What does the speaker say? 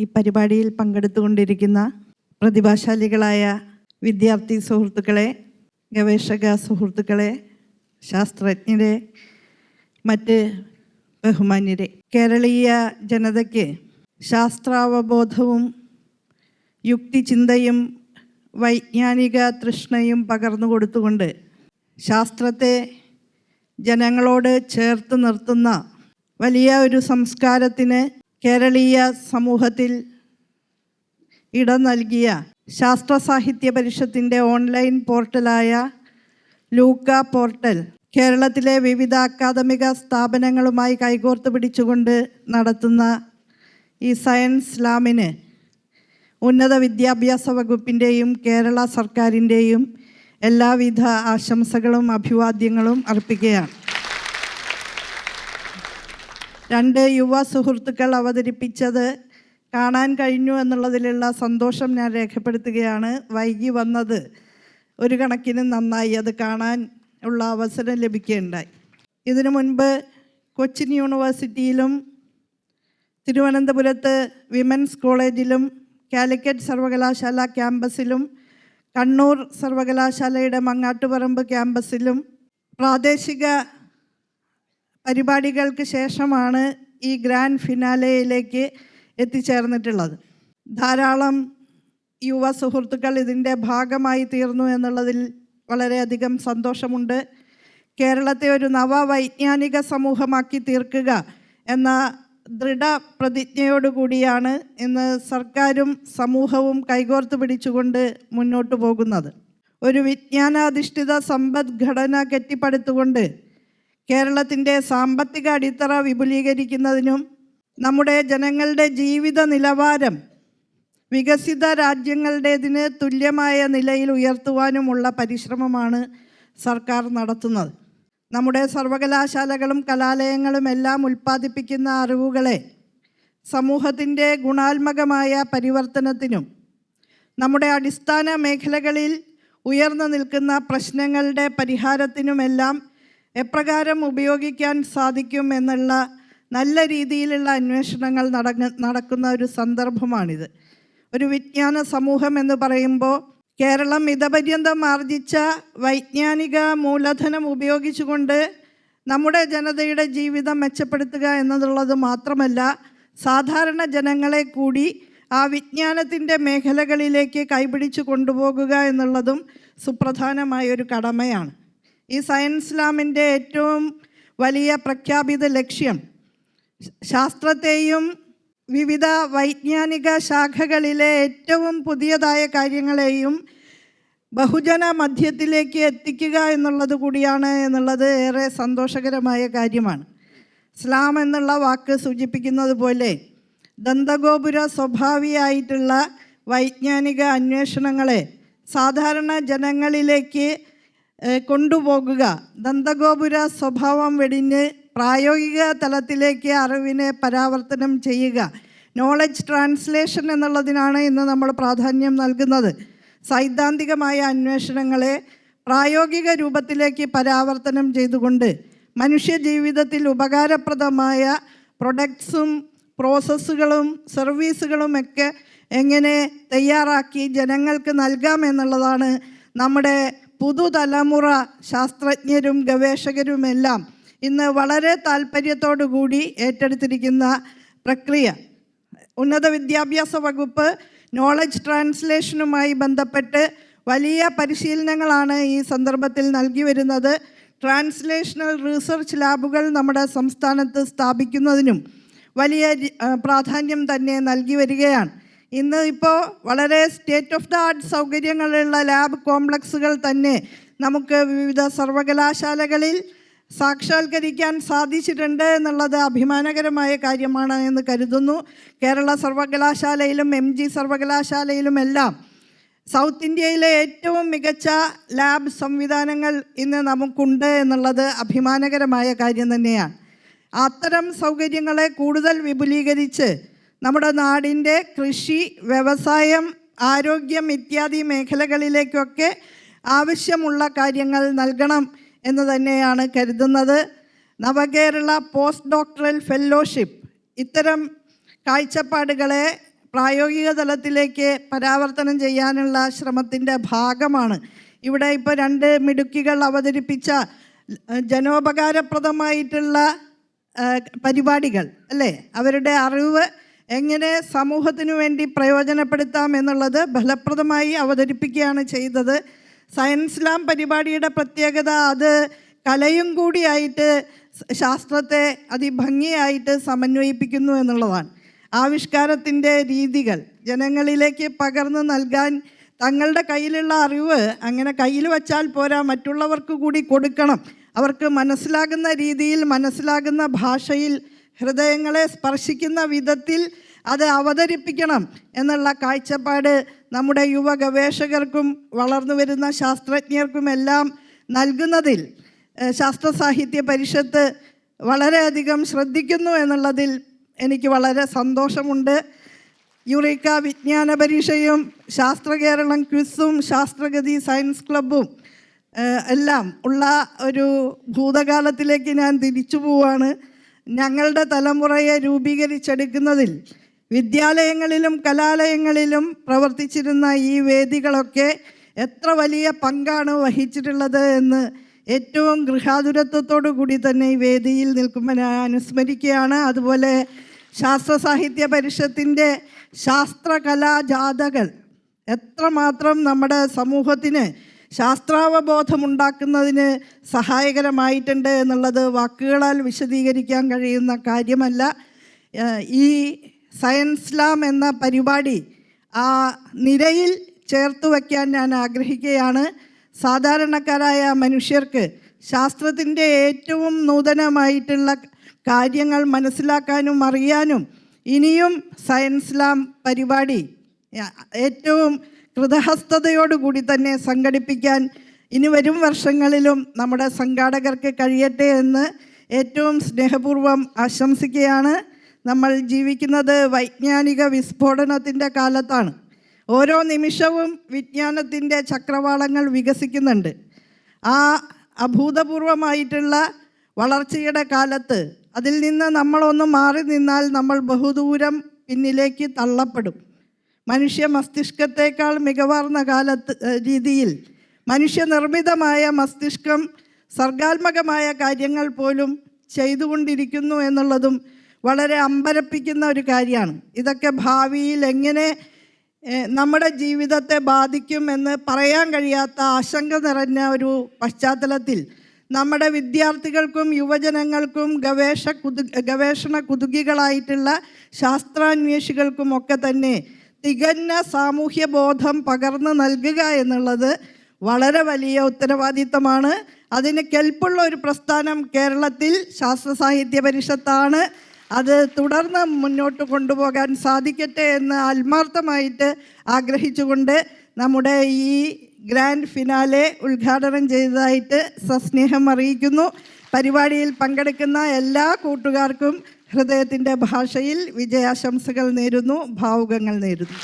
ഈ പരിപാടിയിൽ പങ്കെടുത്തുകൊണ്ടിരിക്കുന്ന പ്രതിഭാശാലികളായ വിദ്യാർത്ഥി സുഹൃത്തുക്കളെ ഗവേഷക സുഹൃത്തുക്കളെ ശാസ്ത്രജ്ഞരെ മറ്റ് ബഹുമാന്യരെ. കേരളീയ ജനതയ്ക്ക് ശാസ്ത്രാവബോധവും യുക്തിചിന്തയും വൈജ്ഞാനിക തൃഷ്ണയും പകർന്നു കൊടുത്തുകൊണ്ട് ശാസ്ത്രത്തെ ജനങ്ങളോട് ചേർത്ത് നിർത്തുന്ന വലിയ ഒരു സംസ്കാരത്തിന് കേരളീയ സമൂഹത്തിൽ ഇടം നൽകിയ ശാസ്ത്ര സാഹിത്യ പരിഷത്തിന്റെ ഓൺലൈൻ പോർട്ടലായ ലൂക്ക പോർട്ടൽ കേരളത്തിലെ വിവിധ അക്കാദമിക സ്ഥാപനങ്ങളുമായി കൈകോർത്ത് പിടിച്ചുകൊണ്ട് നടത്തുന്ന ഈ സയൻസ് ലാമിന് ഉന്നത വിദ്യാഭ്യാസ വകുപ്പിന്റെയും കേരള സർക്കാരിന്റെയും എല്ലാവിധ ആശംസകളും അഭിവാദ്യങ്ങളും അർപ്പിക്കുകയാണ്. രണ്ട് യുവ സുഹൃത്തുക്കൾ അവതരിപ്പിച്ചത് കാണാൻ കഴിഞ്ഞു എന്നുള്ളതിലുള്ള സന്തോഷം ഞാൻ രേഖപ്പെടുത്തുകയാണ്. വൈകി വന്നത് ഒരു കണക്കിന് നന്നായി അത് കാണാൻ ഉള്ള അവസരം ലഭിക്കുകയുണ്ടായി. ഇതിനു മുൻപ് കൊച്ചിൻ യൂണിവേഴ്സിറ്റിയിലും തിരുവനന്തപുരത്ത് വിമൻസ് കോളേജിലും കാലിക്കറ്റ് സർവകലാശാല ക്യാമ്പസിലും കണ്ണൂർ സർവകലാശാലയുടെ മങ്ങാട്ടുപറമ്പ് ക്യാമ്പസിലും പ്രാദേശിക പരിപാടികൾക്ക് ശേഷമാണ് ഈ ഗ്രാൻഡ് ഫിനാലയിലേക്ക് എത്തിച്ചേർന്നിട്ടുള്ളത്. ധാരാളം യുവ സുഹൃത്തുക്കൾ ഇതിന്റെ ഭാഗമായി തീർന്നു എന്നുള്ളതിൽ വളരെയധികം സന്തോഷമുണ്ട്. കേരളത്തെ ഒരു നവവൈജ്ഞാനിക സമൂഹമാക്കി തീർക്കുക എന്ന ദൃഢപ്രതിജ്ഞയോടുകൂടിയാണ് ഇന്ന് സർക്കാരും സമൂഹവും കൈകോർത്ത് പിടിച്ചുകൊണ്ട് മുന്നോട്ട് പോകുന്നത്. ഒരു വിജ്ഞാനാധിഷ്ഠിത സമ്പദ്ഘടന കെട്ടിപ്പടുത്തുകൊണ്ട് കേരളത്തിന്റെ സാമ്പത്തിക അടിത്തറ വിപുലീകരിക്കുന്നതിനും നമ്മുടെ ജനങ്ങളുടെ ജീവിത നിലവാരം വികസിത രാജ്യങ്ങളുടേതിന് തുല്യമായ നിലയിൽ ഉയർത്തുവാനുമുള്ള പരിശ്രമമാണ് സർക്കാർ നടത്തുന്നത്. നമ്മുടെ സർവകലാശാലകളും കലാലയങ്ങളും എല്ലാം ഉൽപ്പാദിപ്പിക്കുന്ന അറിവുകളെ സമൂഹത്തിന്റെ ഗുണാത്മകമായ പരിവർത്തനത്തിനും നമ്മുടെ അടിസ്ഥാന മേഖലകളിൽ ഉയർന്നു നിൽക്കുന്ന പ്രശ്നങ്ങളുടെ പരിഹാരത്തിനുമെല്ലാം എപ്രകാരം ഉപയോഗിക്കാൻ സാധിക്കും എന്നുള്ള നല്ല രീതിയിലുള്ള അന്വേഷണങ്ങൾ നടങ്ങ നടക്കുന്ന ഒരു സന്ദർഭമാണിത്. ഒരു വിജ്ഞാന സമൂഹം എന്ന് പറയുമ്പോൾ കേരളം ഇതപര്യന്തം ആർജിച്ച വൈജ്ഞാനിക മൂലധനം ഉപയോഗിച്ചുകൊണ്ട് നമ്മുടെ ജനതയുടെ ജീവിതം മെച്ചപ്പെടുത്തുക എന്നുള്ളത് മാത്രമല്ല സാധാരണ ജനങ്ങളെ കൂടി ആ വിജ്ഞാനത്തിന്റെ മേഖലകളിലേക്ക് കൈപിടിച്ചു കൊണ്ടുപോകുക എന്നുള്ളതും സുപ്രധാനമായ ഒരു കടമയാണ്. ഈ സയൻസ് ലാമിന്റെ ഏറ്റവും വലിയ പ്രഖ്യാപിത ലക്ഷ്യം ശാസ്ത്രത്തെയും വിവിധ വൈജ്ഞാനിക ശാഖകളിലെ ഏറ്റവും പുതിയതായ കാര്യങ്ങളെയും ബഹുജന മധ്യത്തിലേക്ക് എത്തിക്കുക എന്നുള്ളത് കൂടിയാണ് എന്നുള്ളത് ഏറെ സന്തോഷകരമായ കാര്യമാണ്. ഇസ്ലാം എന്നുള്ള വാക്ക് സൂചിപ്പിക്കുന്നത് പോലെ ദന്തഗോപുര സ്വഭാവിയായിട്ടുള്ള വൈജ്ഞാനിക അന്വേഷണങ്ങളെ സാധാരണ ജനങ്ങളിലേക്ക് കൊണ്ടുപോകുക. ദന്തഗോപുര സ്വഭാവം വെടിഞ്ഞ് പ്രായോഗിക തലത്തിലേക്ക് അറിവിനെ പരാവർത്തനം ചെയ്യുക. നോളജ് ട്രാൻസ്ലേഷൻ എന്നുള്ളതിനാണ് ഇന്ന് നമ്മൾ പ്രാധാന്യം നൽകുന്നത്. സൈദ്ധാന്തികമായ അന്വേഷണങ്ങളെ പ്രായോഗിക രൂപത്തിലേക്ക് പരാവർത്തനം ചെയ്തുകൊണ്ട് മനുഷ്യ ജീവിതത്തിൽ ഉപകാരപ്രദമായ പ്രൊഡക്ട്സും പ്രോസസ്സുകളും സർവീസുകളും ഒക്കെ എങ്ങനെ തയ്യാറാക്കി ജനങ്ങൾക്ക് നൽകാം എന്നുള്ളതാണ് നമ്മുടെ പുതുതലമുറ ശാസ്ത്രജ്ഞരും ഗവേഷകരുമെല്ലാം ഇന്ന് വളരെ താല്പര്യത്തോടു കൂടി ഏറ്റെടുത്തിരിക്കുന്ന പ്രക്രിയ. ഉന്നത വിദ്യാഭ്യാസ വകുപ്പ് നോളജ് ട്രാൻസ്ലേഷനുമായി ബന്ധപ്പെട്ട് വലിയ പരിശീലനങ്ങളാണ് ഈ സന്ദർഭത്തിൽ നൽകി വരുന്നത്. ട്രാൻസ്ലേഷണൽ റിസർച്ച് ലാബുകൾ നമ്മുടെ സംസ്ഥാനത്ത് സ്ഥാപിക്കുന്നതിനും വലിയ പ്രാധാന്യം തന്നെ നൽകി വരികയാണ്. ഇന്ന് ഇപ്പോൾ വളരെ സ്റ്റേറ്റ് ഓഫ് ദ ആർട്ട് സൗകര്യങ്ങളുള്ള ലാബ് കോംപ്ലക്സുകൾ തന്നെ നമുക്ക് വിവിധ സർവകലാശാലകളിൽ സാക്ഷാത്കരിക്കാൻ സാധിച്ചിട്ടുണ്ട് എന്നുള്ളത് അഭിമാനകരമായ കാര്യമാണ് എന്ന് കരുതുന്നു. കേരള സർവകലാശാലയിലും എം ജി സർവകലാശാലയിലുമെല്ലാം സൗത്ത് ഇന്ത്യയിലെ ഏറ്റവും മികച്ച ലാബ് സംവിധാനങ്ങൾ ഇന്ന് നമുക്കുണ്ട് എന്നുള്ളത് അഭിമാനകരമായ കാര്യം തന്നെയാണ്. അത്തരം സൗകര്യങ്ങളെ കൂടുതൽ വിപുലീകരിച്ച് നമ്മുടെ നാടിന്റെ കൃഷി വ്യവസായം ആരോഗ്യം ഇത്യാദി മേഖലകളിലേക്കൊക്കെ ആവശ്യമുള്ള കാര്യങ്ങൾ നൽകണം എന്ന് തന്നെയാണ് കരുതുന്നത്. നവകേരള പോസ്റ്റ് ഡോക്ടറൽ ഫെല്ലോഷിപ്പ് ഇത്തരം കാഴ്ചപ്പാടുകളെ പ്രായോഗിക തലത്തിലേക്ക് പരാവർത്തനം ചെയ്യാനുള്ള ശ്രമത്തിന്റെ ഭാഗമാണ്. ഇവിടെ ഇപ്പോൾ രണ്ട് മിടുക്കികൾ അവതരിപ്പിച്ച ജനോപകാരപ്രദമായിട്ടുള്ള പരിപാടികൾ അല്ലേ? അവരുടെ അറിവ് എങ്ങനെ സമൂഹത്തിനു വേണ്ടി പ്രയോജനപ്പെടുത്താം എന്നുള്ളത് ഫലപ്രദമായി അവതരിപ്പിക്കുകയാണ് ചെയ്തത്. സയൻസ് ലാം പരിപാടിയുടെ പ്രത്യേകത അത് കലയും കൂടിയായിട്ട് ശാസ്ത്രത്തെ അതിഭംഗിയായിട്ട് സമന്വയിപ്പിക്കുന്നു എന്നുള്ളതാണ്. ആവിഷ്കാരത്തിന്റെ രീതികൾ ജനങ്ങളിലേക്ക് പകർന്നു നൽകാൻ തങ്ങളുടെ കയ്യിലുള്ള അറിവ് അങ്ങനെ കയ്യിൽ വച്ചാൽ പോരാ മറ്റുള്ളവർക്ക് കൂടി കൊടുക്കണം. അവർക്ക് മനസ്സിലാകുന്ന രീതിയിൽ മനസ്സിലാകുന്ന ഭാഷയിൽ ഹൃദയങ്ങളെ സ്പർശിക്കുന്ന വിധത്തിൽ അത് അവതരിപ്പിക്കണം എന്നുള്ള കാഴ്ചപ്പാട് നമ്മുടെ യുവ ഗവേഷകർക്കും വളർന്നു വരുന്ന ശാസ്ത്രജ്ഞർക്കുമെല്ലാം നൽകുന്നതിൽ ശാസ്ത്ര സാഹിത്യ പരിഷത്ത് വളരെയധികം ശ്രദ്ധിക്കുന്നു എന്നുള്ളതിൽ എനിക്ക് വളരെ സന്തോഷമുണ്ട്. യുറീക്ക വിജ്ഞാന പരീക്ഷയും ശാസ്ത്രകേരളം ക്വിസും ശാസ്ത്രഗതി സയൻസ് ക്ലബും എല്ലാം ഉള്ള ഒരു ഭൂതകാലത്തിലേക്ക് ഞാൻ തിരിച്ചു പോവാണ്. ഞങ്ങളുടെ തലമുറയെ രൂപീകരിച്ചെടുക്കുന്നതിൽ വിദ്യാലയങ്ങളിലും കലാലയങ്ങളിലും പ്രവർത്തിച്ചിരുന്ന ഈ വേദികളൊക്കെ എത്ര വലിയ പങ്കാണ് വഹിച്ചിട്ടുള്ളത് എന്ന് ഏറ്റവും ഗൃഹാതുരത്വത്തോടു കൂടി തന്നെ ഈ വേദിയിൽ നിൽക്കുമ്പോൾ ഞാൻ അനുസ്മരിക്കുകയാണ്. അതുപോലെ ശാസ്ത്ര സാഹിത്യ പരിഷത്തിന്റെ ശാസ്ത്രകലാജാഥകൾ എത്രമാത്രം നമ്മുടെ സമൂഹത്തിന് ശാസ്ത്രാവബോധമുണ്ടാക്കുന്നതിന് സഹായകരമായിട്ടുണ്ട് എന്നുള്ളത് വാക്കുകളാൽ വിശദീകരിക്കാൻ കഴിയുന്ന കാര്യമല്ല. ഈ സയൻസ് ലാം എന്ന പരിപാടി ആ നിരയിൽ ചേർത്ത് വയ്ക്കാൻ ഞാൻ ആഗ്രഹിക്കുകയാണ്. സാധാരണക്കാരായ മനുഷ്യർക്ക് ശാസ്ത്രത്തിന്റെ ഏറ്റവും നൂതനമായിട്ടുള്ള കാര്യങ്ങൾ മനസ്സിലാക്കാനും അറിയാനും ഇനിയും സയൻസ് ലാം പരിപാടി ഏറ്റവും കൃതഹസ്തതയോടുകൂടി തന്നെ സംഘടിപ്പിക്കാൻ ഇനി വരും വർഷങ്ങളിലും നമ്മുടെ സംഘാടകർക്ക് കഴിയട്ടെ എന്ന് ഏറ്റവും സ്നേഹപൂർവം ആശംസിക്കുകയാണ്. നമ്മൾ ജീവിക്കുന്നത് വൈജ്ഞാനിക വിസ്ഫോടനത്തിന്റെ കാലത്താണ്. ഓരോ നിമിഷവും വിജ്ഞാനത്തിന്റെ ചക്രവാളങ്ങൾ വികസിക്കുന്നുണ്ട്. ആ അഭൂതപൂർവമായിട്ടുള്ള വളർച്ചയുടെ കാലത്ത് അതിൽ നിന്ന് നമ്മളൊന്ന് മാറി നിന്നാൽ നമ്മൾ ബഹുദൂരം പിന്നിലേക്ക് തള്ളപ്പെടും. മനുഷ്യ മസ്തിഷ്കത്തേക്കാൾ മികവാർന്ന കാലത്ത് രീതിയിൽ മനുഷ്യനിർമ്മിതമായ മസ്തിഷ്കം സർഗാത്മകമായ കാര്യങ്ങൾ പോലും ചെയ്തുകൊണ്ടിരിക്കുന്നു എന്നുള്ളതും വളരെ അമ്പരപ്പിക്കുന്ന ഒരു കാര്യമാണ്. ഇതൊക്കെ ഭാവിയിൽ എങ്ങനെ നമ്മുടെ ജീവിതത്തെ ബാധിക്കും എന്ന് പറയാൻ കഴിയാത്ത ആശങ്ക നിറഞ്ഞ ഒരു പശ്ചാത്തലത്തിൽ നമ്മുടെ വിദ്യാർത്ഥികൾക്കും യുവജനങ്ങൾക്കും ഗവേഷ കുതു ഗവേഷണ കുതുകികളായിട്ടുള്ള ശാസ്ത്രാന്വേഷികൾക്കും ഒക്കെ തന്നെ തികഞ്ഞ സാമൂഹ്യ ബോധം പകർന്നു നൽകുക എന്നുള്ളത് വളരെ വലിയ ഉത്തരവാദിത്തമാണ്. അതിന് കെൽപ്പുള്ള ഒരു പ്രസ്ഥാനം കേരളത്തിൽ ശാസ്ത്ര സാഹിത്യ പരിഷത്താണ്. അത് തുടർന്ന് മുന്നോട്ട് കൊണ്ടുപോകാൻ സാധിക്കട്ടെ എന്ന് ആത്മാർത്ഥമായിട്ട് ആഗ്രഹിച്ചുകൊണ്ട് നമ്മുടെ ഈ ഗ്രാൻഡ് ഫിനാലെ ഉദ്ഘാടനം ചെയ്തതായിട്ട് സസ്നേഹം അറിയിക്കുന്നു. പരിപാടിയിൽ പങ്കെടുക്കുന്ന എല്ലാ കൂട്ടുകാർക്കും ഹൃദയത്തിന്റെ ഭാഷയിൽ വിജയാശംസകൾ നേരുന്നു ഭാവുകങ്ങൾ നേരുന്നു.